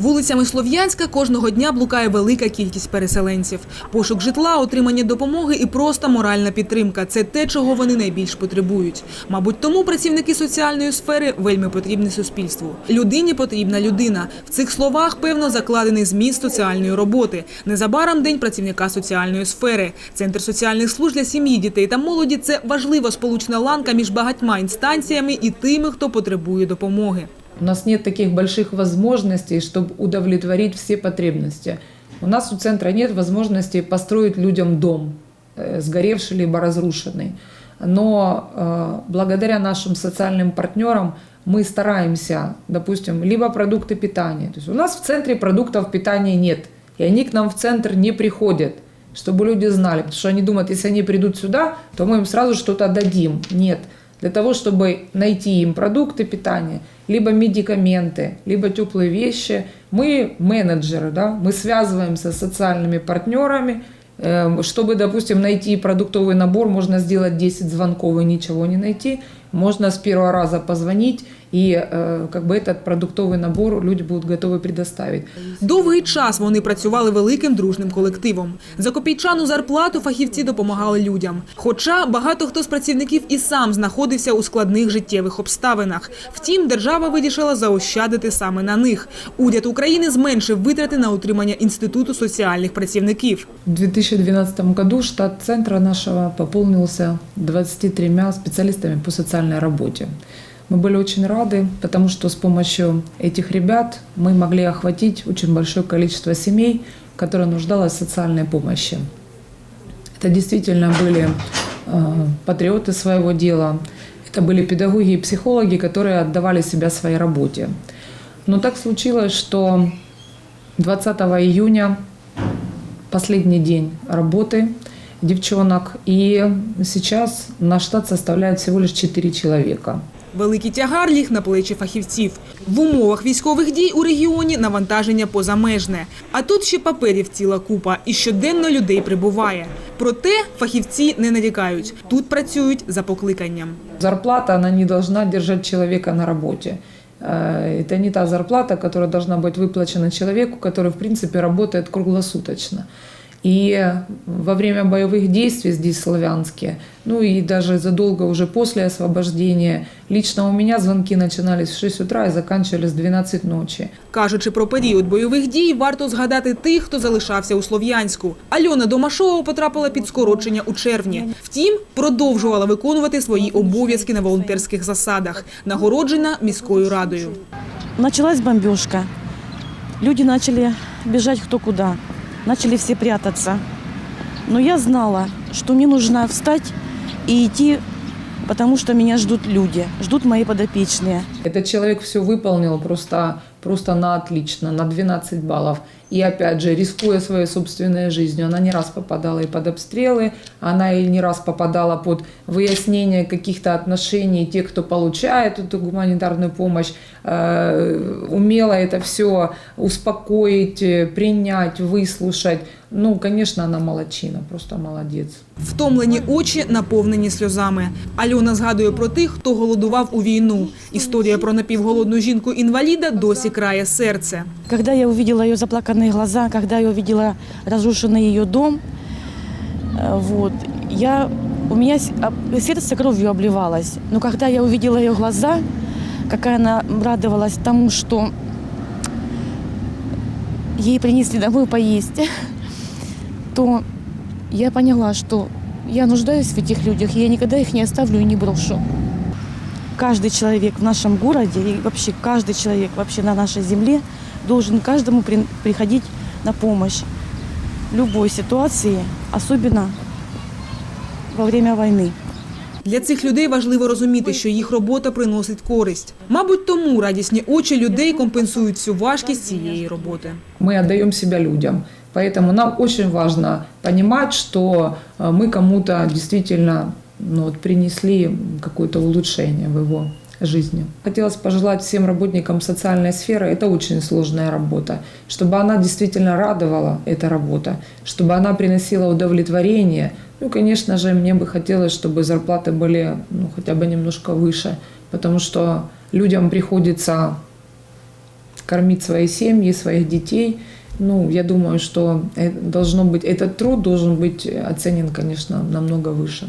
Вулицями Слов'янська кожного дня блукає велика кількість переселенців. Пошук житла, отримання допомоги і просто моральна підтримка це те, чого вони найбільш потребують. Мабуть, тому працівники соціальної сфери вельми потрібні суспільству. Людині потрібна людина. В цих словах певно закладений зміст соціальної роботи. Незабаром день працівника соціальної сфери. Центр соціальних служб для сім'ї, дітей та молоді це важлива сполучна ланка між багатьма інстанціями і тими, хто потребує допомоги. У нас нет таких больших возможностей, чтобы удовлетворить все потребности. У нас у центра нет возможности построить людям дом, э, сгоревший либо разрушенный. Но э, благодаря нашим социальным партнерам мы стараемся, допустим, либо продукты питания. То есть у нас в центре продуктов питания нет, и они к нам в центр не приходят, чтобы люди знали, потому что они думают, если они придут сюда, то мы им сразу что-то дадим. Нет. Для того, чтобы найти им продукты питания, либо медикаменты, либо теплые вещи, мы менеджеры, да, мы связываемся с социальными партнерами, Эм, Чтобы, допустим, найти продуктовый набор, можно сделать 10 звонков и ничего не найти. Можно с первого раза позвонить, и э, как бы этот продуктовый набор люди будут готовы предоставить. Довгий час вони працювали великим дружним колективом. За копійчану зарплату фахівці допомагали людям. Хоча багато хто з працівників і сам знаходився у складних життєвих обставинах. Втім, держава вирішила заощадити саме на них. Уряд України зменшив витрати на утримання інституту соціальних працівників. В 2012 году штат центра нашего пополнился 23 специалистами по социальной работе. Мы были очень рады, потому что с помощью этих ребят мы могли охватить очень большое количество семей, которые нуждалось в социальной помощи. Это действительно были э, патриоты своего дела, это были педагоги и психологи, которые отдавали себя своей работе. Но так случилось, что 20 июня последний день работы девчонок, и сейчас наш штат составляет всего лишь 4 человека. Великий тягар ліг на плечі фахівців. В умовах військових дій у регіоні навантаження позамежне. А тут ще паперів ціла купа, і щоденно людей прибуває. Проте фахівці не нарікають. Тут працюють за покликанням. Зарплата, она не должна держать человека на работе. Э, Это не та зарплата, которая должна быть выплачена человеку, который, в принципе, работает круглосуточно. И во время боевых действий здесь в Славянске, ну и даже задолго уже после освобождения, лично у меня звонки начинались в 6 утра и заканчивались в 12 ночи. Кажучи про період бойових дій, варто згадати тих, хто залишався у Слов'янську. Альона Домашова потрапила під скорочення у червні. Втім, продовжувала виконувати свої обов'язки на волонтерських засадах, нагороджена міською радою. Началась бомбежка. Люди начали бежать кто куда Начали все прятаться. Но я знала, что мне нужно встать и идти, потому что меня ждут люди, ждут мои подопечные. Этот человек все выполнил просто, просто на отлично, на 12 баллов. И опять же, рискуя своей собственной жизнью, она не раз попадала и под обстрелы, она и не раз попадала под выяснение каких-то отношений тех, кто получает эту гуманитарную помощь, э, умела это все успокоить, э, принять, выслушать. Ну, конечно, она молочина, просто молодец. Втомлені очі наповнені сльозами. Альона згадує про тих, хто голодував у війну. Історія про напівголодну жінку-інваліда досі крає серце. Когда я увидела ее заплаканные глаза, когда я увидела разрушенный ее дом, э, вот, я, у меня а, сердце кровью обливалось. Но когда я увидела ее глаза, какая она радовалась тому, что ей принесли домой поесть, то я поняла, что я нуждаюсь в этих людях, и я никогда их не оставлю и не брошу. Каждый человек в нашем городе и вообще каждый человек вообще на нашей земле должен каждому при- приходить на помощь в любой ситуации, особенно во время войны. Для цих людей важливо розуміти, що їх робота приносить користь. Мабуть, тому радісні очі людей компенсують всю важкість цієї роботи. мы отдаем себя людям. Поэтому нам очень важно понимать, что э, мы кому-то действительно ну, вот, принесли какое-то улучшение в его жизни. Хотелось пожелать всем работникам социальной сферы, это очень сложная работа, чтобы она действительно радовала, эта работа, чтобы она приносила удовлетворение. Ну, конечно же, мне бы хотелось, чтобы зарплаты были ну, хотя бы немножко выше, потому что людям приходится кормить свои семьи, своих детей. Ну, я думаю, что э, должно быть, этот труд должен быть оценен, конечно, намного выше.